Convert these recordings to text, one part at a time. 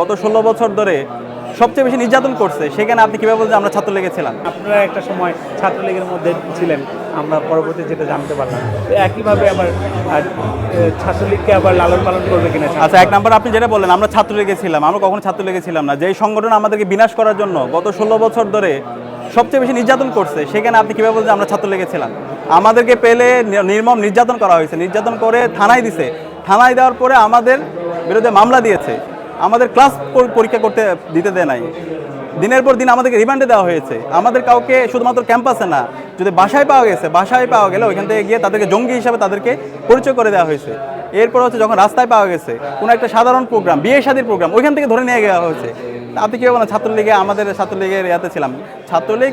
গত ষোলো বছর ধরে সবচেয়ে বেশি নির্যাতন করছে সেখানে আপনি কীভাবে বলছেন আমরা ছাত্র লেগেছিলাম আপনারা একটা সময় ছাত্রলীগের মধ্যে ছিলেন আমরা পরবর্তী যেটা জানতে পারলাম। একইভাবে আবার ছাত্রলীগকে আবার লালন পালন করবে কিনা আচ্ছা এক নাম্বার আপনি যেটা বললেন আমরা ছাত্র লেগেছিলাম আমরা কখনো ছাত্র লেগেছিলাম না। যেই সংগঠন আমাদেরকে বিনাশ করার জন্য গত ষোলো বছর ধরে সবচেয়ে বেশি নির্যাতন করছে সেখানে আপনি কীভাবে বলছেন আমরা ছাত্র লেগেছিলাম আমাদেরকে পেলে নির্মম নির্যাতন করা হয়েছে। নির্যাতন করে থানায় দিছে। থানায় দেওয়ার পরে আমাদের বিরুদ্ধে মামলা দিয়েছে। আমাদের ক্লাস পরীক্ষা করতে দিতে দেয় নাই। দিনের পর দিন আমাদেরকে রিমান্ডে দেওয়া হয়েছে। আমাদের কাউকে শুধুমাত্র ক্যাম্পাসে না, যদি বাসায় পাওয়া গেছে, বাসায় পাওয়া গেলে ওইখান থেকে গিয়ে তাদেরকে জঙ্গি হিসাবে তাদেরকে পরিচয় করে দেওয়া হয়েছে। এরপর হচ্ছে যখন রাস্তায় পাওয়া গেছে, কোনো একটা সাধারণ প্রোগ্রাম বিয়ে শাদীর প্রোগ্রাম ওইখান থেকে ধরে নিয়ে যাওয়া হয়েছে। আপনি কি বলেন ছাত্রলীগে, আমাদের ছাত্রলীগের ইয়াতে ছিলাম। ছাত্রলীগ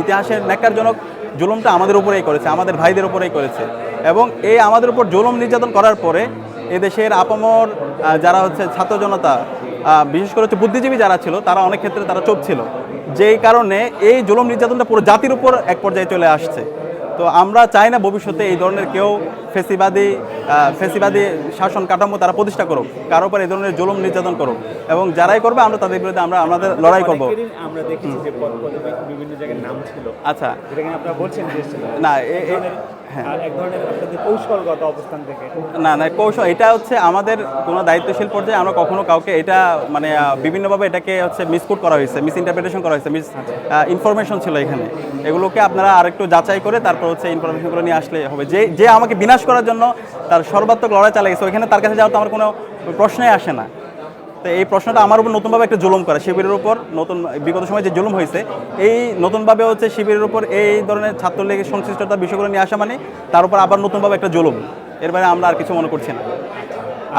ইতিহাসের ন্যাক্কারজনক জুলুমটা আমাদের উপরেই করেছে, আমাদের ভাইদের উপরেই করেছে। এবং এই আমাদের উপর জুলুম নির্যাতন করার পরে এদেশের আপামর যারা হচ্ছে ছাত্র জনতা বিশেষ করে হচ্ছে বুদ্ধিজীবী যারা ছিল, তারা অনেক ক্ষেত্রে তারা চোপ ছিল। যেই কারণে এই জুলুম নির্যাতনটা পুরো জাতির উপর এক পর্যায়ে চলে আসছে। তো আমরা চাই না ভবিষ্যতে এই ধরনের কেউ ফেসিবাদী ফেসিবাদী শাসন কাঠামো তারা প্রতিষ্ঠা করুক কারও উপর এই ধরনের জুলুম নির্যাতন করুক। এবং যারাই করবে আমরা তাদের বিরুদ্ধে আমরা আমাদের লড়াই করব। আমরা দেখেছি যে বিভিন্ন জায়গায় নাম ছিল। আচ্ছা। আপনারা বলছেন না হ্যাঁ। না না কৌশল এটা হচ্ছে আমাদের কোনো দায়িত্বশীল পর্যায়ে আমরা কখনো কাউকে এটা মানে বিভিন্নভাবে এটাকে হচ্ছে মিসকুট করা হয়েছে মিস ইন্টারপ্রিটেশন করা হয়েছে মিস ইনফরমেশন ছিল এখানে। এগুলোকে আপনারা আরেকটু যাচাই করে তারপর হচ্ছে ইনফরমেশনগুলো নিয়ে আসলে হবে। যে যে আমাকে বিনাশ করার জন্য তার সর্বাত্মক লড়াই চালিয়ে গেছে, ওইখানে তার কাছে যাওয়া তো আমার কোনো প্রশ্নই আসে না। তো এই প্রশ্নটা আমার উপর নতুনভাবে একটা জুলুম করে, শিবিরের উপর নতুন, বিগত সময় যে জুলুম হয়েছে, এই নতুনভাবে হচ্ছে শিবিরের উপর এই ধরনের ছাত্রলীগের সংশ্লিষ্টতা বিষয়গুলো নিয়ে আসা মানে তার উপর আবার নতুনভাবে একটা জুলুম। এর বাইরে আমরা আর কিছু মনে করছি না।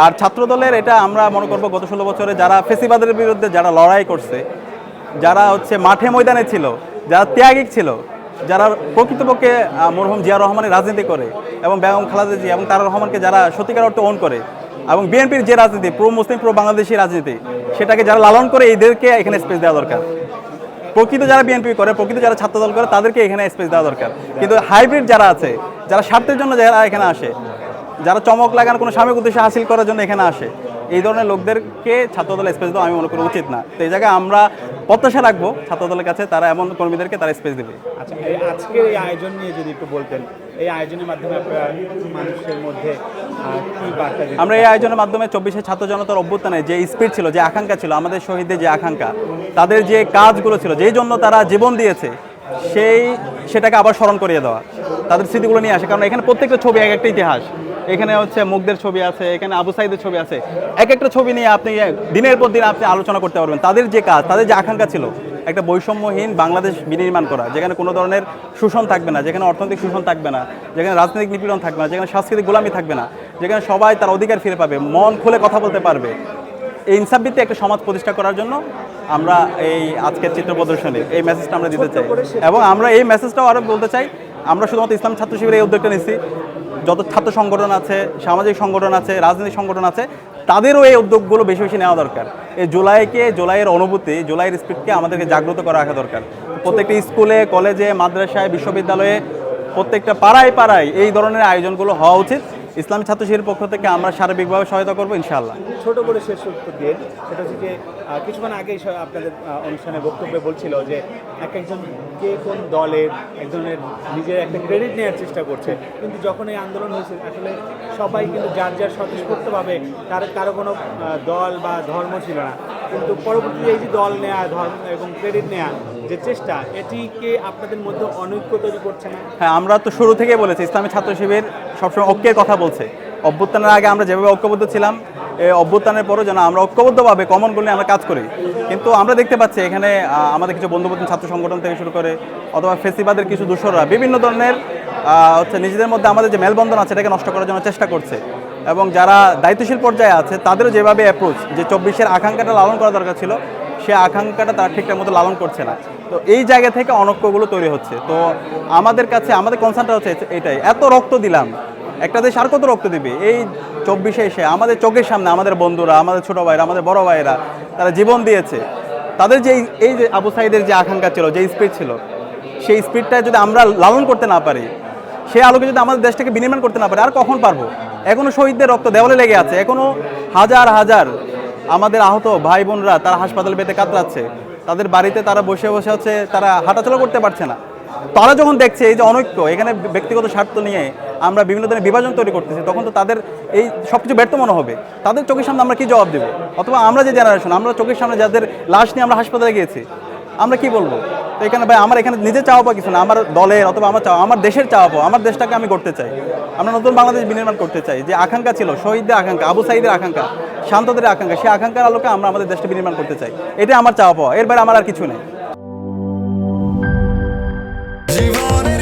আর ছাত্রদলের এটা আমরা মনে করব গত ষোলো বছরে যারা ফেসিবাদের বিরুদ্ধে যারা লড়াই করছে, যারা হচ্ছে মাঠে ময়দানে ছিল, যারা ত্যাগিক ছিল যারা প্রকৃতপক্ষে মরহুম জিয়া রহমানের রাজনীতি করে এবং বেগম খালেদা এবং তারা রহমানকে যারা সত্যিকার অর্থে অন করে এবং বিএনপির যে রাজনীতি, প্রো মুসলিম, প্রো বাংলাদেশি রাজনীতি, সেটাকে যারা লালন করে এদেরকে এখানে স্পেস দেওয়া দরকার। প্রকৃত যারা বিএনপি করে, প্রকৃত যারা ছাত্রদল করে, তাদেরকে এখানে স্পেস দেওয়া দরকার। কিন্তু হাইব্রিড যারা আছে, যারা স্বার্থের জন্য যারা এখানে আসে, যারা চমক লাগানো কোনো সাময়িক উদ্দেশ্য হাসিল করার জন্য এখানে আসে এই ধরনের লোকদেরকে ছাত্রদলে স্পেস দেওয়া আমি মনে করি উচিত না। তো এই জায়গায় আমরা প্রত্যাশা রাখব ছাত্রদলের কাছে তারা এমন কর্মীদেরকে তারা স্পেস দেবে। আচ্ছা এই আজকের এই আয়োজন নিয়ে যদি একটু বলতেন এই আয়োজনের মাধ্যমে আপনারা মানুষের মধ্যে আমরা এই আয়োজনের মাধ্যমে চব্বিশে ছাত্র জনতার অভ্যুত্থানে যে স্পিড ছিল যে আকাঙ্ক্ষা ছিল আমাদের শহীদদের যে আকাঙ্ক্ষা তাদের যে কাজগুলো ছিল যেই জন্য তারা জীবন দিয়েছে সেই সেটাকে আবার স্মরণ করিয়ে দেওয়া তাদের স্মৃতিগুলো নিয়ে আসে। কারণ এখানে প্রত্যেকটা ছবি এক একটা ইতিহাস। এখানে হচ্ছে মুগদের ছবি আছে এখানে আবু সাইদের ছবি আছে। এক একটা ছবি নিয়ে আপনি দিনের পর দিন আপনি আলোচনা করতে পারবেন। তাদের যে কাজ তাদের যে আকাঙ্ক্ষা ছিল একটা বৈষম্যহীন বাংলাদেশ বিনির্মাণ করা যেখানে কোনো ধরনের শোষণ থাকবে না যেখানে অর্থনৈতিক শোষণ থাকবে না যেখানে রাজনৈতিক নিপীড়ন থাকবে না যেখানে সাংস্কৃতিক গোলামি থাকবে না যেখানে সবাই তার অধিকার ফিরে পাবে মন খুলে কথা বলতে পারবে। এই ইনসাফভিত্তিক একটা সমাজ প্রতিষ্ঠা করার জন্য আমরা এই আজকের চিত্র প্রদর্শনী এই মেসেজটা আমরা দিতে চাই। এবং আমরা এই মেসেজটাও আরও বলতে চাই আমরা শুধুমাত্র ইসলাম ছাত্র শিবিরের এই উদ্যোগটা নিচ্ছি। যত ছাত্র সংগঠন আছে, সামাজিক সংগঠন আছে, রাজনৈতিক সংগঠন আছে, তাদেরও এই উদ্যোগগুলো বেশি বেশি নেওয়া দরকার। এই জুলাইকে, জুলাইয়ের অনুভূতি, জুলাইয়ের স্পিডকে আমাদেরকে জাগ্রত করা রাখা দরকার। প্রত্যেকটা স্কুলে, কলেজে, মাদ্রাসায়, বিশ্ববিদ্যালয়ে প্রত্যেকটা পাড়ায় পাড়ায় এই ধরনের আয়োজনগুলো হওয়া উচিত। ইসলামী ছাত্র শিবিরের পক্ষ থেকে আমরা সার্বিকভাবে সহায়তা করব ইনশাআল্লাহ। ছোট করে শেষ উত্তর দিয়ে সেটা হচ্ছে যে কিছুক্ষণ আগে আপনাদের অনুষ্ঠানে বক্তব্যে বলছিল যে এক একজন কে কোন দলের একজনের নিজের একটা ক্রেডিট নেওয়ার চেষ্টা করছে। কিন্তু যখন এই আন্দোলন হয়েছে আসলে সবাই কিন্তু যার যার স্বতঃস্ফূর্তভাবে তার কারও কোনো দল বা ধর্ম ছিল না। কিন্তু পরবর্তীতে এই যে দল নেওয়া ধর্ম এবং ক্রেডিট নেওয়া যে চেষ্টা এটিকে আপনাদের মধ্যে অনৈক্য তৈরি করছে না? হ্যাঁ আমরা তো শুরু থেকেই বলেছি ইসলামী ছাত্র শিবির সবসময় ঐক্যের কথা বলছে। অভ্যুত্থানের আগে আমরা যেভাবে ঐক্যবদ্ধ ছিলাম, এই অভ্যুত্থানের পরও যেন আমরা ঐক্যবদ্ধভাবে কমন নিয়ে আমরা কাজ করি। কিন্তু আমরা দেখতে পাচ্ছি এখানে আমাদের কিছু বন্ধুবন্ধু, ছাত্র সংগঠন থেকে শুরু করে, অথবা ফেসিবাদের কিছু দূষররা বিভিন্ন ধরনের হচ্ছে নিজেদের মধ্যে আমাদের যে মেলবন্ধন আছে, এটাকে নষ্ট করার জন্য চেষ্টা করছে। এবং যারা দায়িত্বশীল পর্যায়ে আছে, তাদেরও যেভাবে অ্যাপ্রোচ যে চব্বিশের আকাঙ্ক্ষাটা লালন করা দরকার ছিল, সে আকাঙ্ক্ষাটা তারা ঠিকঠাক মতো লালন করছে না। তো এই জায়গা থেকে অনৈক্যগুলো তৈরি হচ্ছে। তো আমাদের কাছে, আমাদের কনসার্নটা হচ্ছে এটাই, এত রক্ত দিলাম একটা দেশ আর কত রক্ত দিবে? এই চব্বিশে এসে আমাদের চোখের সামনে আমাদের বন্ধুরা, আমাদের ছোট ভাইরা, আমাদের বড় ভাইরা তারা জীবন দিয়েছে। তাদের যে এই- যে আবু সাইদের যে আকাঙ্ক্ষা ছিল, যে স্পিড ছিল, সেই স্পিডটা যদি আমরা লালন করতে না পারি, সেই আলোকে যদি আমাদের দেশটাকে বিনির্মাণ করতে না পারি, আর কখন পারব? এখনও শহীদদের রক্ত দেওয়ালে লেগে আছে, এখনও হাজার হাজার আমাদের আহত ভাই বোনরা তারা হাসপাতাল পেতে কাতরাচ্ছে। তাদের বাড়িতে তারা বসে বসে হচ্ছে তারা হাঁটাচলা করতে পারছে না। তারা যখন দেখছে এই যে অনৈক্য, এখানে ব্যক্তিগত স্বার্থ নিয়ে আমরা বিভিন্ন ধরনের বিভাজন তৈরি করতেছি, তখন তো তাদের এই সব কিছু ব্যর্থ মনে হবে। তাদের চোখের সামনে আমরা কি জবাব দেবো? অথবা আমরা যে জেনারেশন আমরা চোখের সামনে যাদের লাশ নিয়ে আমরা হাসপাতালে গিয়েছি, আমরা কি বলব? তো এখানে ভাই, আমার এখানে নিজে চাওয়া পাওয়া কিছু না, আমার দলের অথবা আমার চাওয়া, আমার দেশের চাওয়া পাওয়া, আমার দেশটাকে আমি করতে চাই। আমরা নতুন বাংলাদেশ বিনির্মাণ করতে চাই। যে আকাঙ্ক্ষা ছিল, শহীদদের আকাঙ্ক্ষা, আবু সাইদের আকাঙ্ক্ষা, শান্তদের আকাঙ্ক্ষা, সেই আকাঙ্ক্ষার আলোকে আমরা আমাদের দেশটা বিনির্মাণ করতে চাই। এটা আমার চাওয়া পাওয়া, এর বাইরে আমার আর কিছু নেই। জীবনের